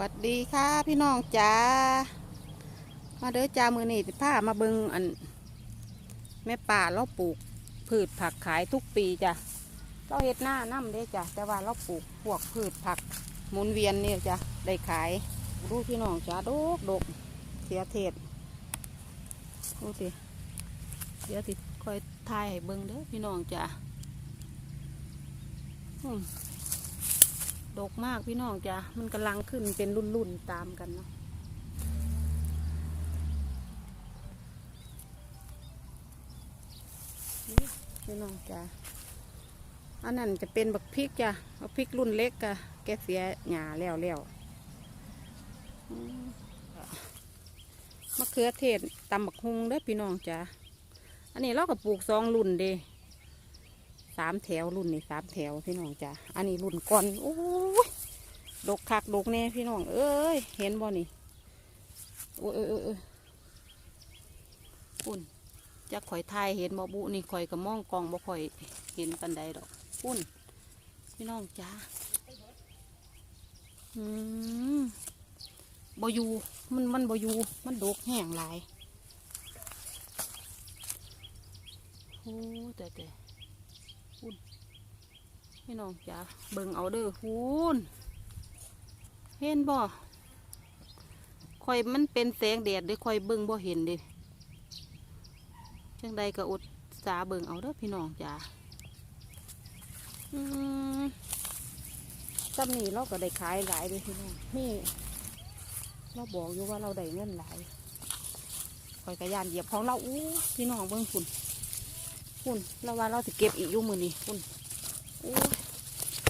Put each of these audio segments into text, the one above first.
วัสดีค่ะพี่น้องจ้ามาเด้อจ้ามือนี่ผ้ามาเบิงอัน แม่ป่าเราปลูก พืชผักขายทุกปีจ้ะเราเฮ็ดหน้าน้ำเด้จ้ะแต่ว่าเราปลูกพวกพืชผักหมุนเวียนนี่จ้ะได้ขายดูพี่น้องจ้าดกดกเสียเทศดูสิเดี๋ยวติคอยทายให้เบิงเด้อพี่น้องจ้าอืม ดกมากพี่น้องจ้ะมันกำลังขึ้นเป็นรุ่นๆตามกันเนาะพี่น้องจ้ะอันนั้นจะเป็นบักพริกจ้ะบักพริกรุ่นเล็กกะแกเสียหญ้าแล้วแล้วมมะเขือเทศตำบักฮุงเด้อพี่น้องจ้ะอันนี้เราก็ปลูกสองรุ่นเด้ สามแถวรุ่นนี่สามแถวพี่น้องจ้ะอันนี้รุ่นก่อนโอ้ยดกคักดกแน่พี่น้อง เอ้ยเห็นบ่นี่โอ้ยเอ้ยเอ้ยเอ้ยปุ่นจะข่อยทายเห็นบ่บุนี่ข่อยกับมองกองบ่ข่อยเห็นปันใดดอกปุ่นพี่น้องจ้าอืมบ่อยู่มันมันบ่อยู่มันดกแห้งหลายโอ้แต่แต่ พี่น้องจ้าเบิ่งเอาเด้อคูนเห็นบ่คอยมันเป็นแสงแดดเด้อคอยเบิ่งบ่เห็นเด้จังใดก็อดสาเบิ่งเอาเด้อพี่น้องจ้าอืมจำนี้เราก็ได้ขายหลายเลยพี่น้องนี่เราบอกอยู่ว่าเราได้เงินหลายคอยกระยานเหยียบของเราอู้พี่น้องเบิ่งคุณ คุณเราว่าเราจะเก็บอีกอยู่มือนี่คุณโอ้ย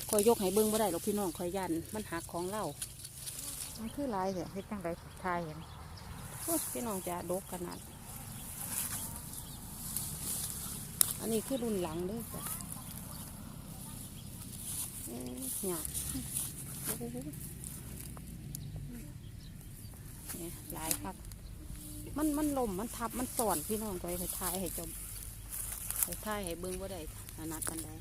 คอยยกให้เบิ้งบ่ได้หรอกพี่น้องคอยยันมันหักของเรามันคือลายเถอะให้ตั้งใจทายเห็นโอ้ยพี่น้องจะดกขนาด อันนี้คือรุ่นหลังเด้วยจ้ะเอ้ยหยาบโอ้โหเนี่ยหลายครับ มันมันลมมันทับมันสอนพี่น้องคอยคอยทายให้จม คอยทายให้เบิ้งบ่าได้นาดกันได้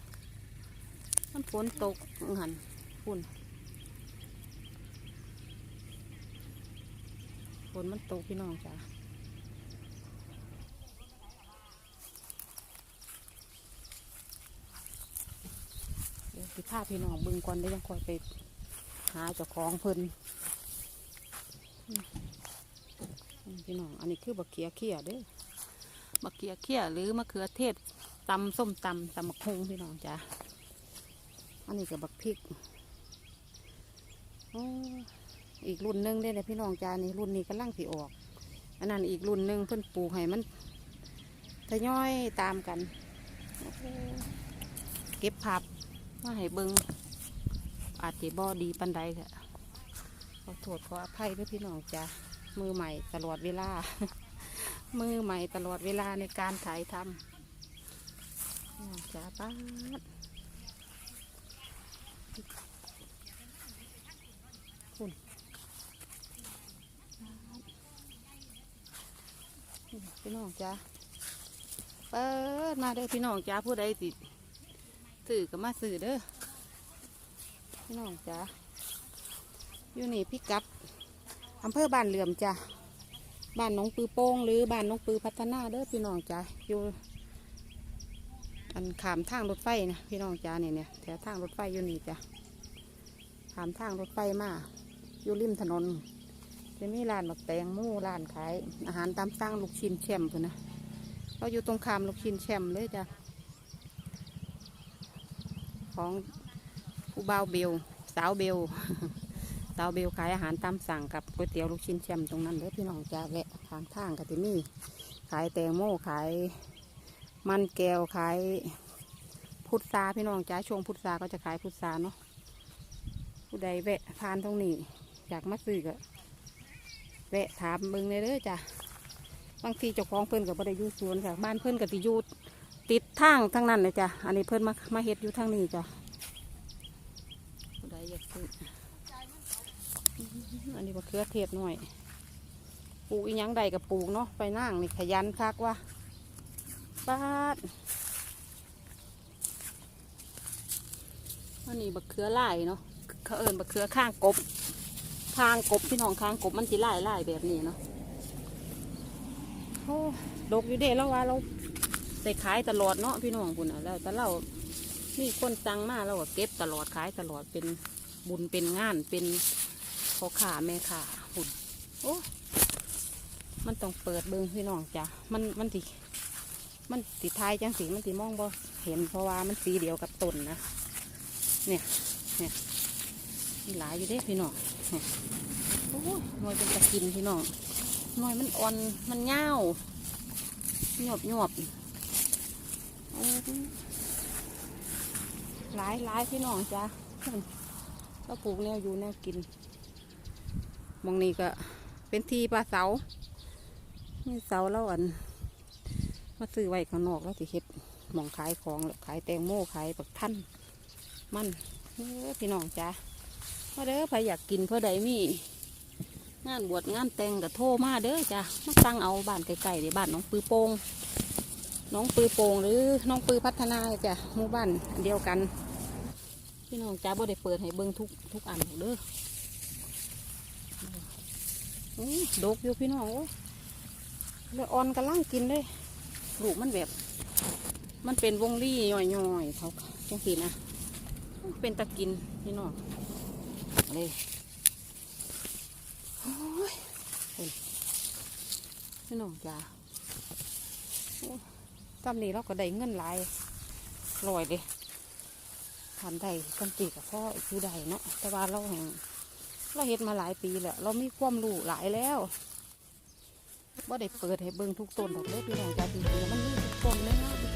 มันฝนตกหันฝุ่นฝนมันตกพี่น้องจ้ะเดี๋ยวสิพาพี่น้องเบึงก่อนได้ยังคอยไปหาเจ้าของเพิ่นพี่น้อง อันนี้คือบักเขียเขียเด้ อบักเขียเขี้ยหรือมะเขือเทศตำส้มตำตำมะฮุงพี่น้องจ้ะอันนี้กับบักพริกอีกรุ่นหนึ่งได้เลยพี่น้องจ้านี่รุ่นนี้กำลังสิออก อันนั้นอีกรุ่นหนึ่งเพิ่นปลูกให้มันทยอยตามกัน เก็บผับมาให้เบิงอาจจะบ่ดีปันใดค่ะขอโทษขออภัยด้วยพี่น้องจ้ามือใหม่ตลอดเวลา มือใหม่ตลอดเวลาในการถ่ายทำจ้าป้าดพี่น้องจ้าเปิดมาเด้อพี่น้องจ้าผู้ใดติดสื่อก็มาสื่อเด้อพี่น้องจ้าอยู่นี่พี่กัดอำเภอบ้านเหลื่อมจ้า บ้านน้องปือโป้งหรือบ้านน้องปือพัฒนาเด้อพี่น้องจ้าอยู่ อันขามทางรถไฟนะพี่น้องจ้าเนี่ยเนี่ยแถวทางรถไฟอยู่นี่จ้าขามทางรถไฟมาอยู่ริมถนนจะมีร้านบักแตงมู่ร้านขายอาหารตามสั่งลูกชิ้นแช่มพุ่นนะเราอยู่ตรงขามลูกชิ้นแช่มเลยจ้ะของผู้บ่าวเบลสาวเบล สาวเบลขายอาหารตามสั่งกับก๋วยเตี๋ยวลูกชิ้นแช่มตรงนั้นเลยพี่น้องจ้าแวะทางทางกับที่นี่ขายแตงโมขายมันแก้วขายพุทราพี่น้องจ้าช่วงพุทราก็จะขายพุทราเนาะผู้ใดแวะผ่านตรงนี้อยากมาซื้อก็แวะถามเบิ่งเลยเด้อจ้ะบางทีเจ้าของเพิ่นกับบ่ได้อยู่สวนค่ะบ้านเพิ่นกับติอยู่ติดทางทั้งนั้นเลยจ้ะอันนี้เพิ่นมามาเฮ็ดอยู่ทางนี้จ้ะผู้ใดอยากซื้อ อันนี้มะเขือเทศหน่อย ปลูกอีหยังใดกับปลูกเนาะ ไปนั่งนี่ขยันคักว่าปาดอันนี้มะเขือไลายเนาะเขาเอิญมะเขือข้างกบคางกบพี่น้องคางกบมันสิไล่ไล่แบบนี้เนาะโอ้ดกอยู่เด้แล้วว่าเราได้ขายตลอดเนาะพี่น้องคุณอะแล้วแต่เรามีคนสั่งมาเราก็เก็บตลอดขายตลอดเป็นบุญเป็นงานเป็น พอขาแม่ขาหุ่นโอ้มันต้องเปิดเบิ้งพี่น้องจ้ะมันมันติมันติทายจังสีมันติมองบ่เห็นเพราะว่ามันสีเดียวกับต้นนะเนี่ยเนี่ยมีหลายอยู่เด้พี่น้องโอ้ยหน่วยเป็นตะกินพี่น้องหน่วยมันอ่อนมันเงาวหยบหยบโอ้ยหลายหลายพี่น้องจ้ะก็ปลูกแนวอยู่แนวกิน มองนี้ก็เป็นที่ปลาเสานี่เสาแล้วอัน มาซื้อไว้ข้างนอกแล้วสิเฮ็ดมองขายของแล้วขายแตงโมขายปักท่านมันเออพี่น้องจ้ะมาเด้อใครอยากกินเพื่อใดมีงานบวชงานแต่งก็โทรมาเด้อจ้ะมาสั่งเอาบ้านไกลๆในบ้านน้องปือโปงน้องปือโปงหรือน้องปือพัฒนาจ้ะหมู่บ้านเดียวกัน พี่น้องจ้าบ่ได้เปิดให้เบิ่งทุกทุกอันเด้อ ดกอยู่พี่น้องโอ้ยเลยอ่อนกำลังกินเลยลูกมันแบบ มันเป็นวงรี่ย่อยๆเขาจังสีนะ เป็นตะกินพี่น้องเลยพี่น้องจ้าโอ้ยตำนี้เราก็ได้เงินหลายลอยเลยทำได้กันตีกับพ่อคือใดเนาะแต่ว่าเราแห่ง เราเห็ดมาหลายปีแล้ว เรามีความรู้หลายแล้วว่าได้เปิดให้เบิ่งทุกต้นดอกเล็กพี่น้องจ้าจริงๆมันมีทุกต้นเลยนะ